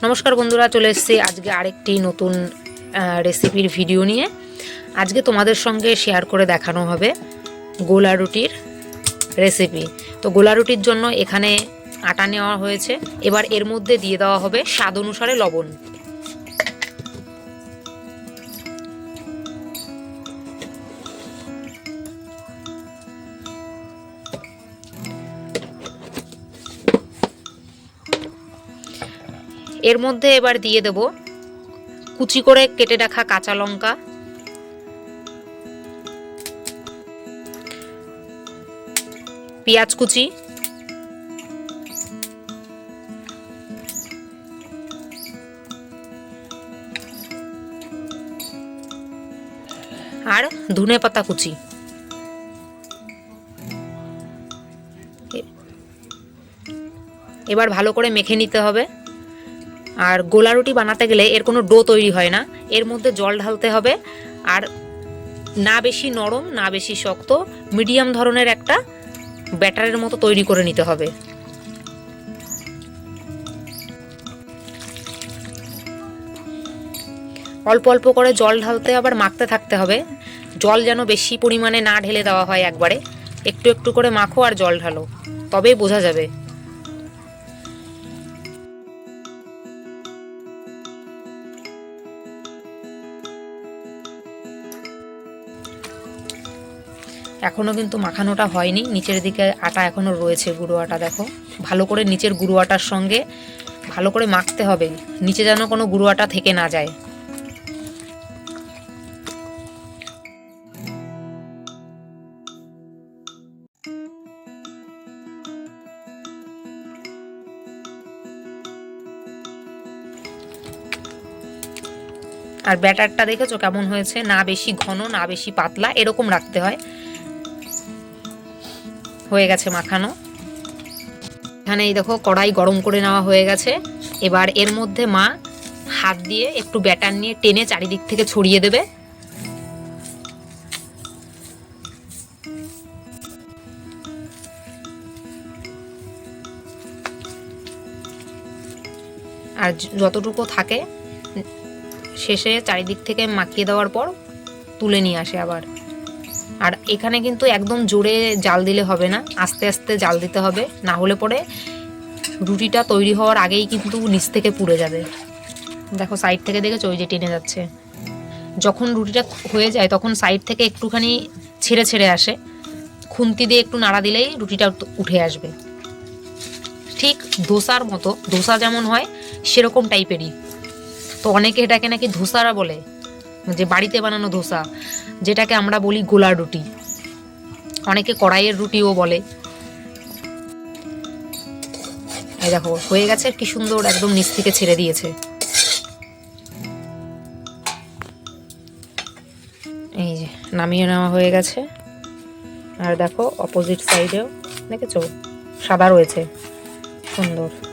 নমস্কার বন্ধুরা, চলে এসেছি আজকে আরেকটি নতুন রেসিপির ভিডিও নিয়ে। আজকে তোমাদের সঙ্গে শেয়ার করে দেখানো হবে গোলা রুটির রেসিপি তো গোলা রুটির জন্য এখানে আটা নেওয়া হয়েছে। এবার এর মধ্যে দিয়ে দেওয়া হবে স্বাদ অনুসারে লবণ। এর মধ্যে এবার দিয়ে দেব কুচি করে কেটে রাখা কাঁচা লঙ্কা। পেঁয়াজ কুচি। আর ধনে পাতা কুচি। এবার ভালো করে মেখে নিতে হবে। আর গোলা রুটি বানাতে গেলে এর কোনো ডো তৈরি হয় না। এর মধ্যে জল ঢালতে হবে। আর না বেশি নরম, না বেশি শক্ত, মিডিয়াম ধরনের একটা ব্যাটারের মতো তৈরি করে নিতে হবে। অল্প অল্প করে জল ঢালতে আবার মাখতে থাকতে হবে। জল যেন বেশি পরিমাণে না ঢেলে দেওয়া হয় একবারে। একটু একটু করে মাখো আর জল ঢালো। তবেই বোঝা যাবে। এখনও কিন্তু মাখানোটা হয়নি। নিচের দিকে আটা এখনও রয়েছে, গুঁড়ো আটা দেখো। ভালো করে নিচের গুঁড়ো আটার সঙ্গে ভালো করে মাখতে হবে। নিচে যেন কোনো গুঁড়ো আটা থেকে না যায়। আর ব্যাটারটা দেখেছ কেমন হয়েছে? না বেশি ঘন, না বেশি পাতলা, এরকম রাখতে হয়। হয়ে গেছে মাখানো। এখানে এই দেখো কড়াই গরম করে নেওয়া হয়ে গেছে। এবার এর মধ্যে মা হাত দিয়ে একটু ব্যাটার নিয়ে টেনে চারিদিক থেকে ছড়িয়ে দেবে। আর যতটুকু থাকে, শেষে চারিদিক থেকে মাখিয়ে দেওয়ার পর তুলে নিয়ে আসে আবার। আর এখানে কিন্তু একদম জোরে জাল দিলে হবে না, আস্তে আস্তে জাল দিতে হবে, না হলে পরে রুটিটা তৈরি হওয়ার আগেই কিন্তু নিচ থেকে পুড়ে যাবে। দেখো সাইড থেকে দেখেছ? ওই যে টেনে যাচ্ছে। যখন রুটিটা হয়ে যায় তখন সাইড থেকে একটুখানি ছেড়ে ছেড়ে আসে। খুন্তি দিয়ে একটু নাড়া দিলেই রুটিটা উঠে আসবে। ঠিক ধোসার মতো, ধোসা যেমন হয় সেরকম টাইপেরই তো অনেকে এটাকে নাকি ধোসারা বলে। যে বাড়িতে বানানো ধোসা, যেটাকে আমরা বলি গোলার রুটি। অনেকে কড়াইয়ের রুটিও বলে। এই দেখো, হয়ে গেছে কি সুন্দর একদম নিচ থেকে ছেড়ে দিয়েছে। এই যে, নামিয়ে নেওয়া হয়ে গেছে। আর দেখো অপোজিট সাইডেও দেখেছ? সাদা রয়েছে। সুন্দর।